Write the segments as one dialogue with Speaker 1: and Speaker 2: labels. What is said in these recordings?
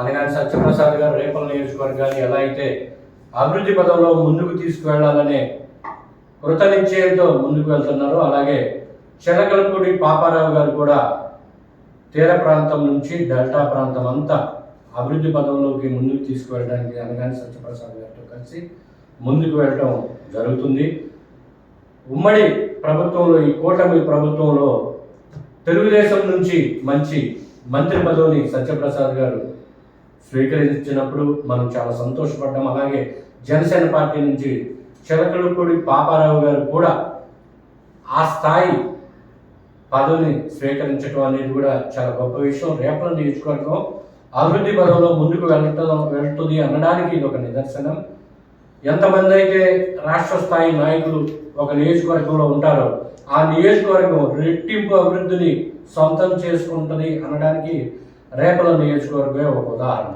Speaker 1: అనగానే సత్యప్రసాద్ గారు రేపల నియోజకవర్గాన్ని ఎలా అయితే అభివృద్ధి పదంలో ముందుకు తీసుకువెళ్ళాలనే కృత నిశ్చయంతో ముందుకు వెళ్తున్నారు. అలాగే చిలకలపూడి పాపారావు గారు కూడా తీర ప్రాంతం నుంచి డెల్టా ప్రాంతం అంతా అభివృద్ధి పదంలోకి ముందుకు తీసుకువెళ్ళడానికి అనగానే సత్యప్రసాద్ గారితో కలిసి ముందుకు వెళ్ళటం జరుగుతుంది. ఉమ్మడి ప్రభుత్వంలో ఈ కూటమి ప్రభుత్వంలో తెలుగుదేశం నుంచి మంచి మంత్రి పదవిని సత్యప్రసాద్ గారు స్వీకరించినప్పుడు మనం చాలా సంతోషపడ్డాం. అలాగే జనసేన పార్టీ నుంచి చిలకలపూడి పాపారావు గారు కూడా ఆ స్థాయి పదవిని స్వీకరించడం అనేది కూడా చాలా గొప్ప విషయం. రేపల నియోజకవర్గం అభివృద్ధి పదంలో ముందుకు వెళ్ళటం వెళ్తుంది అనడానికి ఇది ఒక నిదర్శనం. ఎంతమంది అయితే రాష్ట్ర స్థాయి నాయకులు ఒక నియోజకవర్గంలో ఉంటారో ఆ నియోజకవర్గం రెట్టింపు అభివృద్ధిని సొంతం చేసుకుంటుంది అనడానికి రేపల నియోజకవర్గమే ఒక ఉదాహరణ.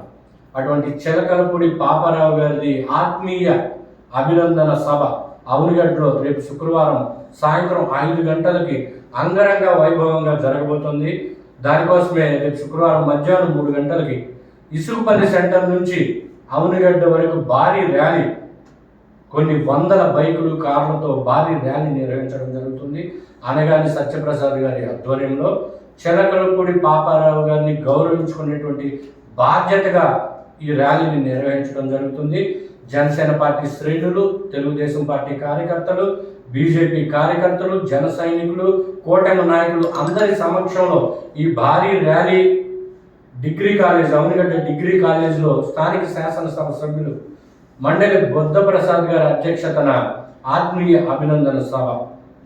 Speaker 1: అటువంటి చిలకలపూడి పాపారావు గారిది ఆత్మీయ అభినందన సభ అవునిగడ్డలో రేపు శుక్రవారం సాయంత్రం ఐదు గంటలకి అంగరంగ వైభవంగా జరగబోతుంది. దానికోసమే రేపు శుక్రవారం మధ్యాహ్నం మూడు గంటలకి ఇసుకపల్లి సెంటర్ నుంచి అవునిగడ్డ వరకు భారీ ర్యాలీ కొన్ని వందల బైకులు కార్లతో భారీ ర్యాలీ నిర్వహించడం జరుగుతుంది. అనగాని సత్యప్రసాద్ గారి ఆధ్వర్యంలో చిలకలపూడి పాపారావు గారిని గౌరవించుకునేటువంటి బాధ్యతగా ఈ ర్యాలీని నిర్వహించడం జరుగుతుంది. జనసేన పార్టీ శ్రేణులు తెలుగుదేశం పార్టీ కార్యకర్తలు బీజేపీ కార్యకర్తలు జన సైనికులు కూటమి నాయకులు అందరి సమక్షంలో ఈ భారీ rally degree college Avanigadda degree కాలేజీలో స్థానిక శాసనసభ సభ్యులు మండలి బుద్ధప్రసాద్ గారి అధ్యక్షతన ఆత్మీయ అభినందన సభ.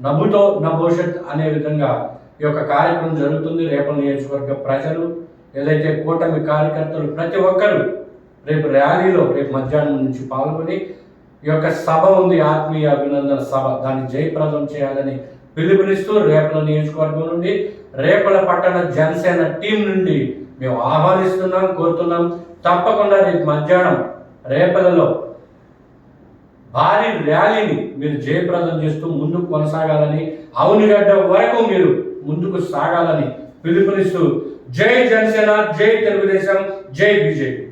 Speaker 1: నభుతో నా భవిష్యత్ అనే విధంగా ఈ యొక్క కార్యక్రమం జరుగుతుంది. రేపటి నియోజకవర్గ ప్రజలు ఏదైతే కూటమి కార్యకర్తలు ప్రతి ఒక్కరూ రేపు ర్యాలీలో రేపు మధ్యాహ్నం నుంచి పాల్గొని ఈ యొక్క సభ ఉంది. ఆత్మీయ అభినందన సభ. దాన్ని జయప్రదం చేయాలని పిలుపునిస్తూ రేపల నియోజకవర్గం నుండి రేపల పట్టణ జనసేన టీం నుండి మేము ఆహ్వానిస్తున్నాం కోరుతున్నాం. తప్పకుండా రేపు మధ్యాహ్నం రేపలలో భారీ ర్యాలీని మీరు జయప్రదం చేస్తూ ముందుకు కొనసాగాలని అవునిగడ్డ వరకు మీరు ముందుకు సాగాలని పిలుపునిస్తూ జై జనసేన జై తెలుగుదేశం జై బీజేపీ.